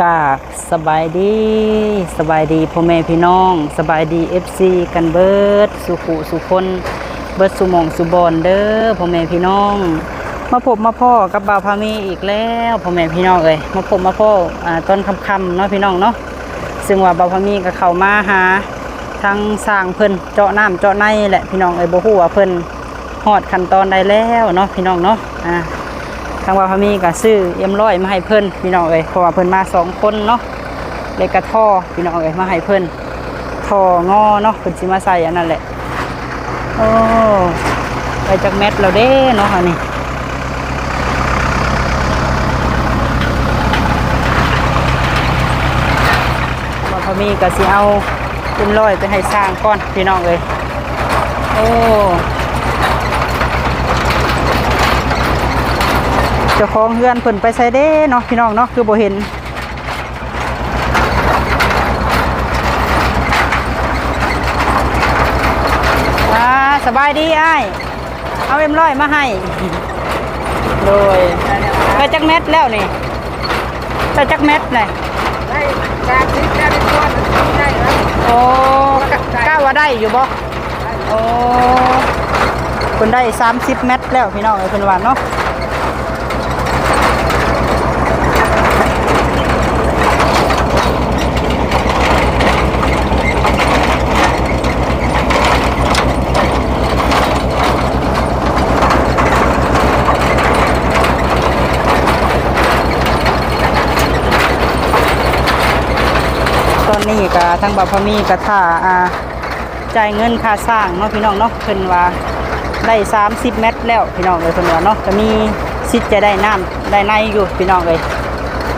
กราบสบายดีสบายดีพ่อแม่พี่น้อง สบายดีเอฟซีกันเบิดสุขุสุคนเบิดสุมองสุบอนเด้อพ่อแม่พี่น้อง มาพบมาพ่อกับบาวพามีอีกแล้วพ่อแม่พี่น้องเอ้ยมาพบมาพ่ออ่าตอนค่ำเนาะพี่น้องเนาะซึ่งว่าบาวพามีก็เข้ามาหาทั้งสร้างเพิ่นเจาะน้ำเจาะในแหละพี่น้องเอ้ยบ่ฮู้ว่าเพิ่นฮอดขั้นตอนใดแล้วเนาะพี่น้องเนาะอ่าางว่าพมีก็ซื้อเอ็มร้อยมาให้เพิ่นพี่น้องเอ้ยเพราะว่าเพิ่นมาสองคนเนาะเลยกระท่อพี่น้องเอ้ยมาให้เพิ่นท่องอเนาะเพิ่นสิมาใส่อันนั้นแหละโอ้ไปจากเม็ดเราเด้เนาะค่ะนี่ว่าพมีก็สิเอาเอ็มร้อยไปให้สร้างก่อนพี่น้องเอ้ยโอ้ เจ้าของเฮือนเพิ่นไปใส่เด้เนาะพี่น้องเนาะคือบ่เห็นอ่าสบายดีไอ้เอาเอ็มร้อยมาให้โดยไปจักเม็ดแล้วนี่ไปจักเม็ดเลยได้การคิดได้เป็นก้อนได้แล้วโอ้กล้าวว่าได้อยู่บ่โอ้เพิ่นได้30เม็ดแล้วพี่น้องเอ้ยเพิ่นเนาะ ก็ทั้งบัพมีก็ท่าอ่าจ่ายเงินค่าสร้างเนาะพี่น้องเนาะเพิ่นว่าได้ 30 เมตรแล้วพี่น้องเลยเพิ่นว่าเนาะก็มีสิทธิ์จะได้น้ำได้ในอยู่พี่น้องเลย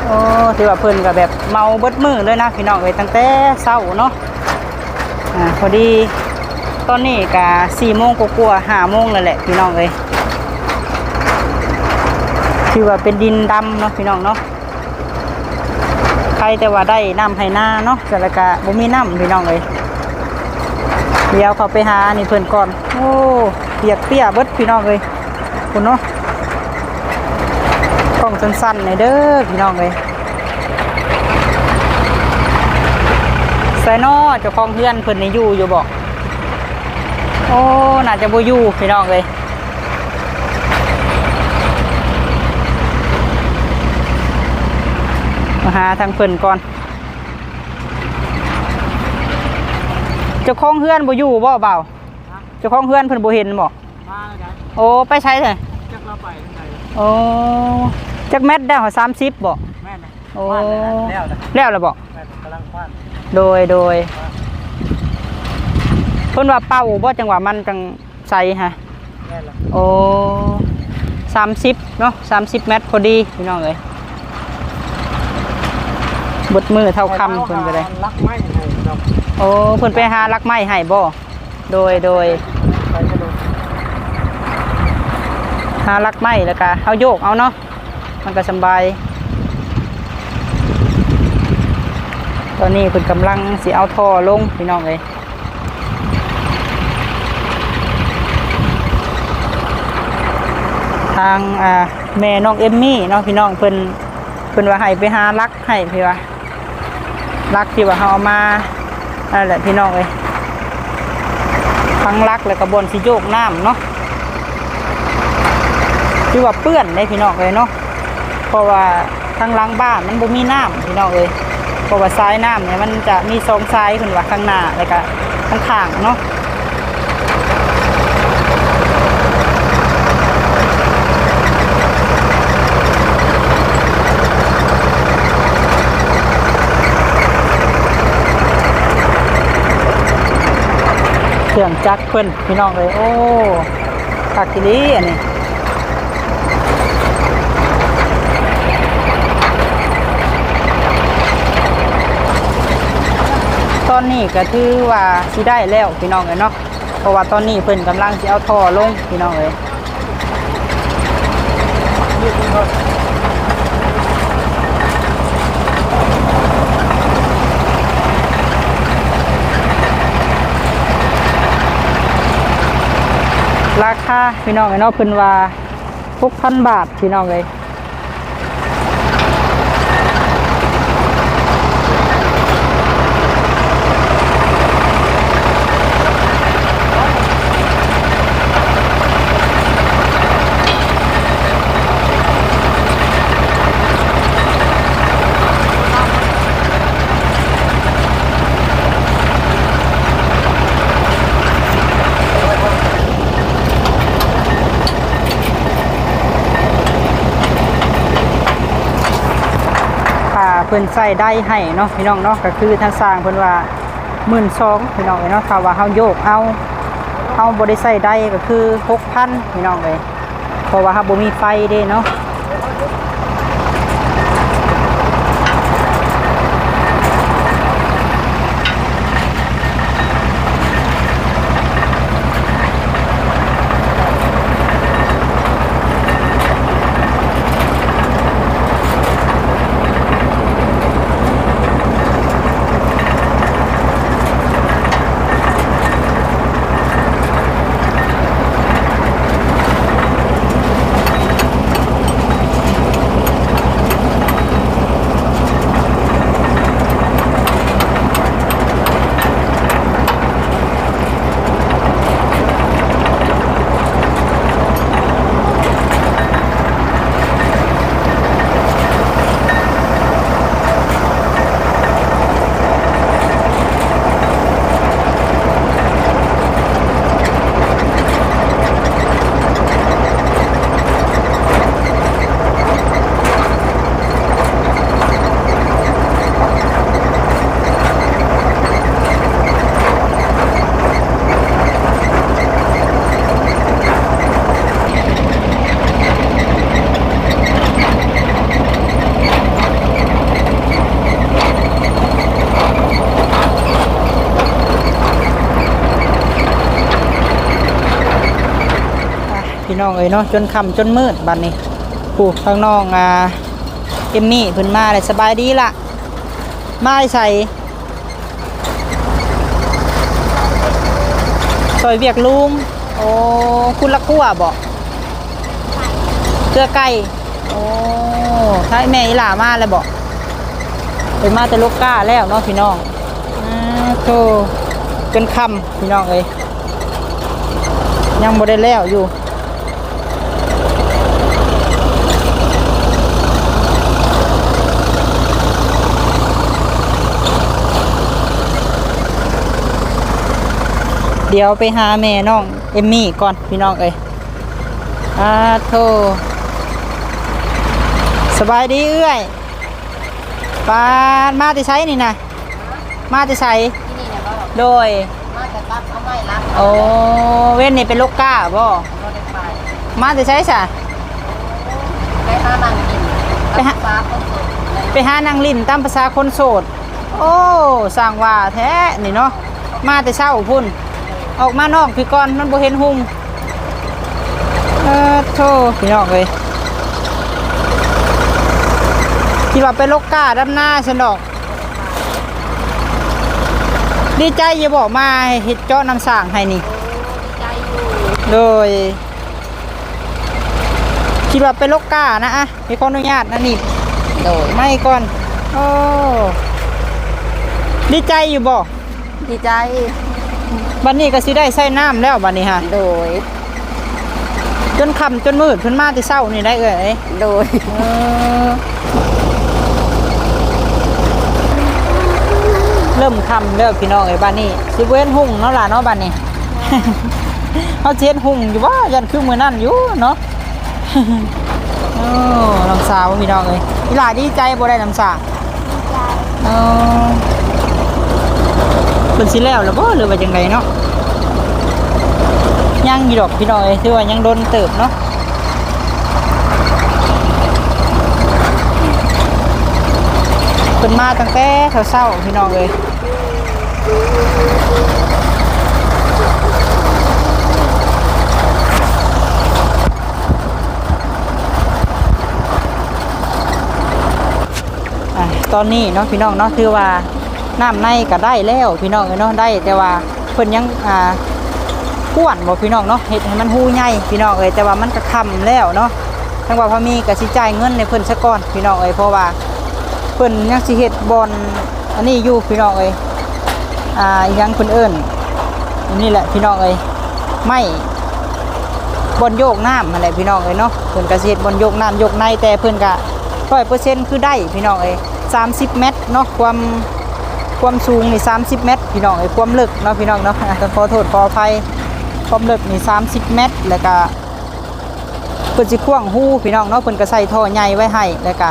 โอ้ถือว่าเพิ่นก็แบบเมาเบิดมือเลยนะพี่น้องเลยตั้งแต่เช้าเนาะอ่าพอดีตอนนี้ก็4โมงกว่าๆ5โมงแล้วแหละพี่น้องเลยถือว่าเป็นดินดำเนาะพี่น้องเนาะ ครแต่ว่าได้น้ำให้หน้าเนาะแต่ละกะบ่มีน้ำพี่น้องเลยเดี๋ยวเขาไปหานี่เพิ่อนก่อน โอ้เปียกเปียเบิดพี่น้องเลยคุณเนาะกล้องสั้นๆหน่อยเด้อพี่น้องเลยใส่นอเจ้าของเพื่อนเพิ่นนี่อยู่อยู่บอกโอ้น่าจะบ่อยู่พี่น้องเลย มาหาทางเพิ่นก่อนเจ้าของเพื่อนบ่อยู่บ่เบาเจ้าของเพื่อนเพิ่นบ่เห็นบ่มาแล้วกันโอ้ไปใช้เถอะจักเราไปทางไหนโอ้จักเม็ดได้เหรอสามสิบบ่แม่นะโอ้คว้านแล้วนะแล้วล่ะบ่แม่กำลังคว้านโดยโดยเพิ่นว่าเป่าบ่จังหวะมันจังใส่ฮะแม่ละ โอ้สามสิบเนาะสามสิบเมตรพอดีพี่น้องเอ้ย บดมือเท่าคำเพิ่นก็ได้รักไม้ให้เราโอ้เพิ่นไปหาลักไม้ให้บ่โดยโดยไปกระโดดหาลักไม้แล้วก็เอาโยกเอาเนาะมันก็สำบาย ตอนนี้เพิ่นกำลังสิเอาท่อลงพี่น้องเอ้ยทางอ่าแม่น้องเอมมี่เนาะพี่น้องเพิ่นเพิ่นว่าให้ไปหาลักให้พี่ว่า ลักที่ว่าเฮาเอามานั่นแหละพี่น้องเอ้ยทั้งลักแล้วก็บนสิโยกน้ำเนาะคือว่าเปื้อนได้พี่น้องเลยเนาะเพราะว่าทางล้างบ้านมันบ่มีน้ำพี่น้องเลยเพราะว่าซ้ายน้ำเนี่ยมันจะมีสองซ้ายขึ้นว่าข้างหน้าแล้วก็ข้างข้างๆเนาะ เครื่องจักรเพิ่นพี่น้องเลยโอ้คักทีนี้อันนี้ตอนนี้ก็ถือว่าสิได้แล้วพี่น้องเอ้ยเนาะเพราะว่าตอนนี้เพิ่นกำลังสิเอาท่อลงพี่น้องเอ้ย ราคาพี่น้องเอ้ยนาะเพิ่นว่า6,000 บาทพี่น้องเลย เพิ่นใส่ได้ให้เนาะพี่น้องเนาะก็คือทางสร้างเพิ่นว่าหมื่นสองพี่น้องเอ้ยเนาะถ้าว่าเฮาโยกเอาเฮาบ่ได้ใส่ได้ก็คือหกพันพี่น้องเลยเพราะว่าเฮาบ่มีไฟเด้เนาะ องเอ้ยเนาะจนค่ำจนมืดบัดนี้ผู้ข้างนอกอ่าเอมมี่เพิ่นมาเลยสบายดีล่ะมาใส่ซอยเวียกลุงโอ้คุณละกั่วบ่เกลือไก่โอ้ถ้าแม่อีหล่ามาแล้วบ่เพิ่นมาแต่ลูกก้าแล้วเนาะพี่น้องอ่าโธ่จนค่ำพี่น้องเอ้ยยังบ่ได้แล้วอยู่ เดี๋ยวไปหาแม่น้องเอมมี่ก่อนพี่น้องเอ้ยอาโทสบายดีเอื้อยปานมาติใช้นี่นะมาติใช้ที่นี่เนี่ยก็โดยมาแต่รับเอาไม่รับโอ้เว้นนี่เป็นลูกก้าบ่เราได้ไปมาติใช้ซะไปหานั่งกินไปหาฟ้าคนสดไปหานางลินตามภาษาคนโสด โอ้สร้างว่าแท้นี่เนาะมาแต่เช้าพุ่น ออกมานอกพี่ก่อนมันบ่เห็นหุงเออโธ่พี่น้องเอ้ยคิดว่าไปลกกาดำหน้าฉันดอก ดีใจอย่าบอกมาให้เฮ็ดเจาะน้ำสร้างให้นี่ใจอยู่โดยคิดว่าไปลกกานะอะมีขออนุญาตนะนี่โดยไม่ก่อน โอ้ ดีใจอยู่บ่ ดีใจ บัดนี้ก็สิได้ใส่น้ำแล้วบัดนี้ฮะโดย จนค่ำจนมืดเพิ่นมาแต่เช้านี่ได้เอ้ยโดย เออเริ่มค่ำแล้วพี่น้องเอ้ยบ้านนี้สิเว้นหุ่งเนาะล่ะเนาะบ้านนี้ เขาสิเฮ็ดหุ่งอยู่ว่ายันคือมื้อนั้นอยู่เนาะ โอ้น้ำสาวพี่น้องเอ้ยอีหลาดีใจบ่ได้น้ำสาเออเพิ่นสิแล้วล่ะบ่หรือว่าจังไดเนาะยังอยู่ดอกพี่น้องเอ้ยถือว่ายังโดนเติบเนาะเป็นมาตั้งแต่เช้าๆพี่น้องเลยอะตอนนี้เนาะพี่น้องเนาะคือว่า น้ำในก็ได้แล้วพี่น้องเอ้เนาะได้แต่ว่าเพิ่นยังอ่าก้วนบ่พี่น้องเนาะเฮ็ดให้มันหูใหญ่พี่น้องเอ้ยแต่ว่ามันก็ค่ำแล้วเนาะทั้งว่าพอมีก็สิจ่ายเงินในเพิ่นซะก่อนพี่น้องเอ้ยเพราะว่าเพิ่นยังสิเฮ็ดบอลอันนี้อยู่พี่น้องเอ้ยอ่าอีหยังเพิ่นเอิ้นอันนี้แหละพี่น้องเอ้ยไม่บอลโยกน้ำนั่นแหละพี่น้องเอ้ยเนาะเพิ่นก็สิเฮ็ดบอลโยกน้ำโยกในแต่เพิ่นก็100%คือได้พี่น้องเอ้ย30 เมตรเนาะความ ความสูงนี่30 เมตร พี่น้องเอ้ความลึกเนาะพี่น้องเนาะอะก็ขอโทษขออภัยความลึกนี่30 เมตร แล้วก็เพิ่นสิข่วางหู้พี่น้องเนาะเพิ่นก็ใส่ท่อใหญ่ไว้ให้แล้วก็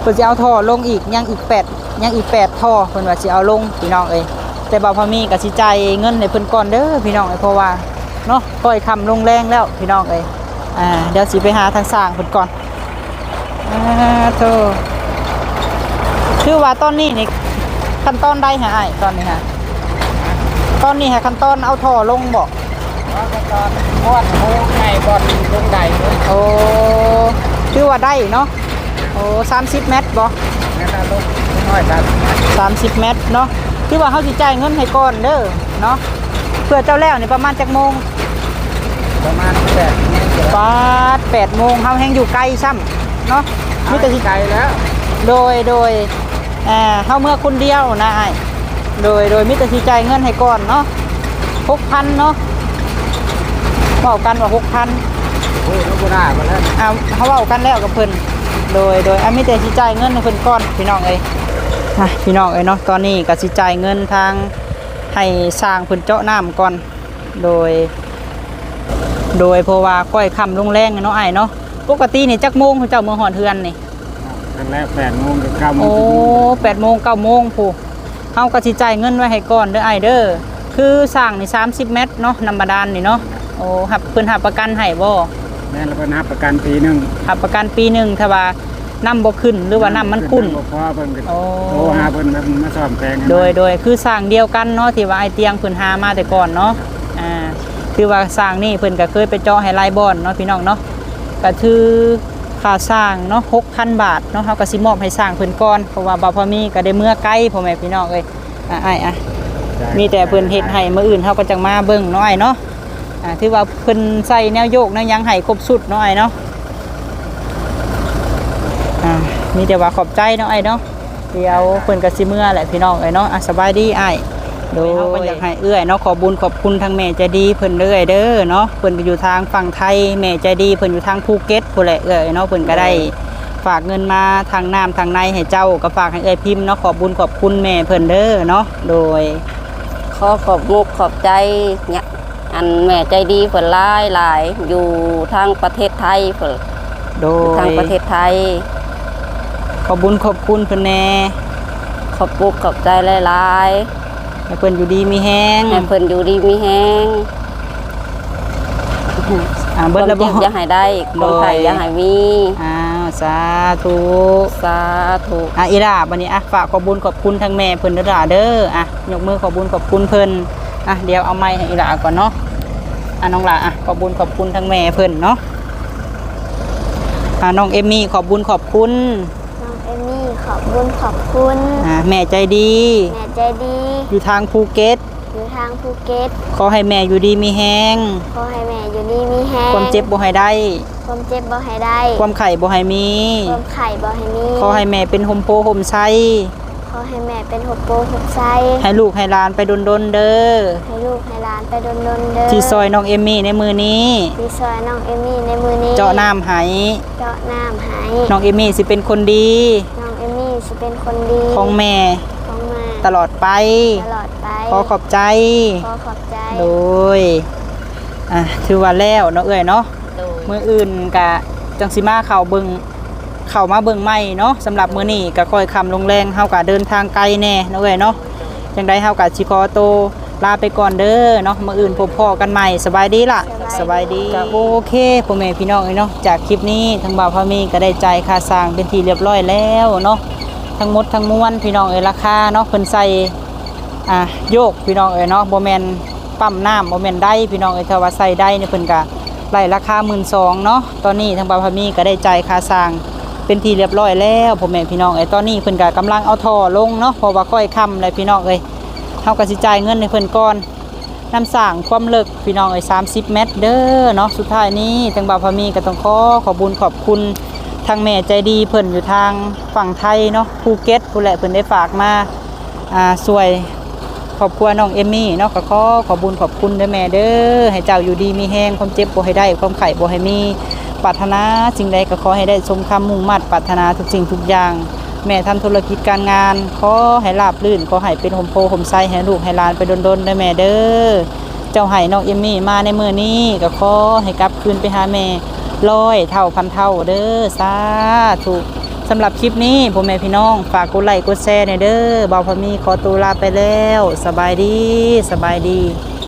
เพิ่นสิเอาท่อลงอีกยังอีกแปดยังอีกแปดท่อเพิ่นว่าสิเอาลงพี่น้องเอ้ยแต่บ่าวพามีก็สิจ่ายเงินให้เพิ่นก่อนเด้อพี่น้องเอ้ยเพราะว่าเนาะก้อยคำลงแรงแล้วพี่น้องเอ้ยอ่าเดี๋ยวสิไปหาทางสร้างเพิ่นก่อนอ่าโธ่คือว่าตอนนี้นี่ ขั้นตอนใดหาอ้ายตอนนี้ฮะตอนนี้ฮะขั้นตอนเอาท่อลงบ่ว่าก็ตอนบอดโมไงบอดลงใดเลยโอ้คือว่าได้เนาะโอ้สามสิบเมตรบ่งั้นเราลงน้อยกันสามสิบเมตรเนาะคือว่าเขาสิจ่ายเงินให้ก่อนเด้อเนาะเพื่อเจ้าแล้วนี่ประมาณจักโมง ประมาณแปดเมตรปาดแปดโมงเขาแห้งอยู่ไกลซ้ำเนาะมีนี่แต่แต่สิไกลแล้ว โดยโดย อ่าเขาเมื่อคนเดียวนะไอ้โดยโดยมิตรสิจ่ายเงินให้ก่อนเนาะหกพันเนาะบอกกันว่าหกพันโอ้ยนกบุรามาแล้วอ่าเขาเว้ากันแล้วกับเพิ่นโดยโดยอามิแต่สิจ่ายเงินให้เพิ่นก่อนพี่น้องเอ้ยอะพี่น้องเอ้ยเนาะตอนนี้ก็สิจ่ายเงินทางให้สร้างเพิ่นเจาะน้ำก่อนโดย โดยเพราะว่าค่อยค่ำลงแรงเนาะไอ้ายเนาะปกตินี่จักโมงเขาเจ้าเมืองหอนเฮือนนี่ ครั้งแรกแปดโมงกับเก้าโมงโอ้แปดโมงเก้าโมงผู้เฮาก็สิจ่ายเงินไว้ให้ก่อนเด้อไอ้ายเด้อคือสร้างนี่30 เมตรเนาะนำบาดาลนี่เนาะโอ้หับเพิ่นหับประกันให้บ่แม่เราก็นับประกันปีหนึ่งหับประกันปีหนึ่งถ้าว่าน้ำบ่ขึ้นหรือว่าน้ำมันขุ่น บ่พอเพิ่นก็โอ้ โทรหาเพิ่นแบบมาซ่อมแปลงให้โดยโดยคือสร้างเดียวกันเนาะที่ว่าไอเตียงเพิ่นหามาแต่ก่อนเนาะอ่าคือว่าสร้างนี่เพิ่นก็เคยไปเจาะให้ลายบอนเนาะพี่น้องเนาะก็คือ ค่าสร้างเนาะ6,000บาทเนาะเฮาก็สิมอบให้สร้างเพิ่นก่อนเพราะว่าบ่าวพอมีก็ได้เมื่อไกลพ่อแม่พี่น้องเอ้ยอะอ้ายอะจ่ายมีแต่เพิ่นเฮ็ดให้มื้ออื่นเฮาก็จังมาเบิ่งเนาะอ้ายเนาะอ่าถือว่าเพิ่นใส่แนวโยกแนวหยังให้ครบสุดเนาะอ้ายเนาะอ่ามีแต่ว่าขอบใจเนาะอ้ายเนาะเดี๋ยวเพิ่นก็สิเมื่อแหละพี่น้องเอ้ยเนาะอะสบายดีอ้าย โดยเฮาก็อยากให้เอื้อยเนาะขอบุญขอบคุณทางแม่ใจดีเพิ่นเด้อเด้อเนาะเพิ่นก็อยู่ทางฝั่งไทยแม่ใจดีเพิ่นอยู่ทางภูเก็ตพุ่นแหละเอ้อยเนาะเพิ่นก็ได้ฝากเงินมาทางน้ำทางในให้เจ้าก็ฝากให้เอ้อยพิมพ์เนาะขอบุญขอบคุณแม่เพิ่นเด้อเนาะโดยขอขอบมุกขอบใจเนี่ยอันแม่ใจดีเพิ่นหลายหลายอยู่ทางประเทศไทยเพิ่นโดอยู่ยทางประเทศไทย ขอบุญขอบคุณเพิ่นแน่ขอบมุกขอบใจหลาย ให้เพิ่นอยู่ดีมีแฮงๆให้เพิ่นอยู่ดีมีแฮงอ่าเบิดแล้วคบ่วามเจ็บอย่าให้ได้ความไข่อย่าให้มีอ้าวสาธุสาธุอะอีหล่าบันนี้อะฝากขอบุญขอบคุณทางแม่เพิ่นเด้อล่ะเด้ออะยกมือขอบุญขอบคุณเพิ่นอะเดี๋ยวเอาไม้ให้อีหล่าก่อนเนาะอะน้องหล่าอะขอบุญขอบคุณทางแม่เพิ่นเนาะอะน้องเอมมี่ขอบุญขอบคุณน้องเอมี่ ขอบคุณขอบคุณอะแม่ใจดี แม่ใจดีอยู่ทางภูเก็ต อยู่ทางภูเก็ต ขอให้แม่อยู่ดีมีแฮงขอให้แม่อยู่ดีมีแฮงความเจ็บบ่ให้ได้ ความเจ็บบ่ให้ได้ ความไข้บ่ให้มี ความไข่บ่ให้มี ขอให้แม่เป็นโฮมโปโฮมไซขอให้แม่เป็นหกโปหกไซให้ลูกให้หลานไปดนๆเด้อ ให้ลูกให้หลานไปดนดนๆเด้อที่ซอยน้องเอมมี่ในมือนี้ ที่ซอยน้องเอมี่ในมือนี้ เจาะน้ำให้เจาะน้ำให้น้องเอมี่สิเป็นคนดีน้องเอมี่ สิเป็นคนดีของแม่ของแม่ตลอดไป ตลอดไปขอขอบใจขอขอบใจโดยอะถือว่าแล้วเนาะเอ้ยเนาะโดยมื้ออื่นกะจังสิมาเข้าเบิ่งเข้ามาเบิ่งใหม่เนาะสำหรับมื้อนี้ก็ค่อยคำลงแรงเฮาก็เดินทางไกลแน่เนาะเอ้ยเนาะจังไดเฮาก็สิขอโตวลาไปก่อนเด้อเนาะมื้ออื่นพบพ่อกันใหม่สบายดีล่ะ สบายดีก็โอเคพ่อแม่พี่น้องเอ้ยเนาะจากคลิปนี้ทางบ่าวพามีก็ได้จ่ายค่าสร้างเป็นที่เรียบร้อยแล้วเนาะ ทั้งมดทั้งมวลพี่น้องเอ้ยราคาเนาะเพิ่นใส่อะโยกพี่น้องเอ้ยเนาะบ่แมนปั๊มน้ำบ่แมนได้พี่น้องเอ้ยถ้าว่าใส่ได้เนี่ยเพิ่นก็ไล่ราคา12,000เนาะตอนนี้ทางบาพามีก็ได้ใจค่าสร้างเป็นทีเรียบร้อยแล้วพ่อแม่พี่น้องเอ้ยตอนนี้เพิ่นก็กำลังเอาท่อลงเนาะเพราะว่าค่อยคำเลยพี่น้องเอ้ยเฮาก็สิจ่ายเงินให้เพิ่นก่อนน้ำสร้างความเลึกพี่น้องเอ้ย30เมตรเด้อเนาะสุดท้ายนี้ทางบาพามีก็ต้องขอขอบุญขอบคุณ ทางแม่ใจดีเพิ่นอยู่ทางฝั่งไทยเนาะภูเก็ตผู้แหละเพิ่นได้ฝากมาอ่าช่วยขอบคุณน้องเอมมี่เนาะก็ขอขอบุญขอบคุณเด้อแม่เด้อให้เจ้าอยู่ดีมีแห้งความเจ็บบ่ให้ได้ความไข้บ่ให้มีปรารถนาสิ่งใดก็ขอให้ได้สมคำมุ่งมั่นปรารถนาทุกสิ่งทุกอย่าง แม่ทำธุรกิจการงานขอให้ราบรื่นขอให้เป็นหมโพหมไซให้ลูกให้หลานไปดนๆเด้อแม่เด้อเจ้าให้น้องเอมมี่มาในมื้อนี้ก็ขอให้กลับคืนไปหาแม่ ร้อยเท่าพันเท่าเด้อสาธุสำหรับคลิปนี้พ่อแม่พี่น้อง ฝากกดไลค์กดแชร์ในเด้อบ่าวพมีขอตัวลาไปแล้ว สบายดีสบายดี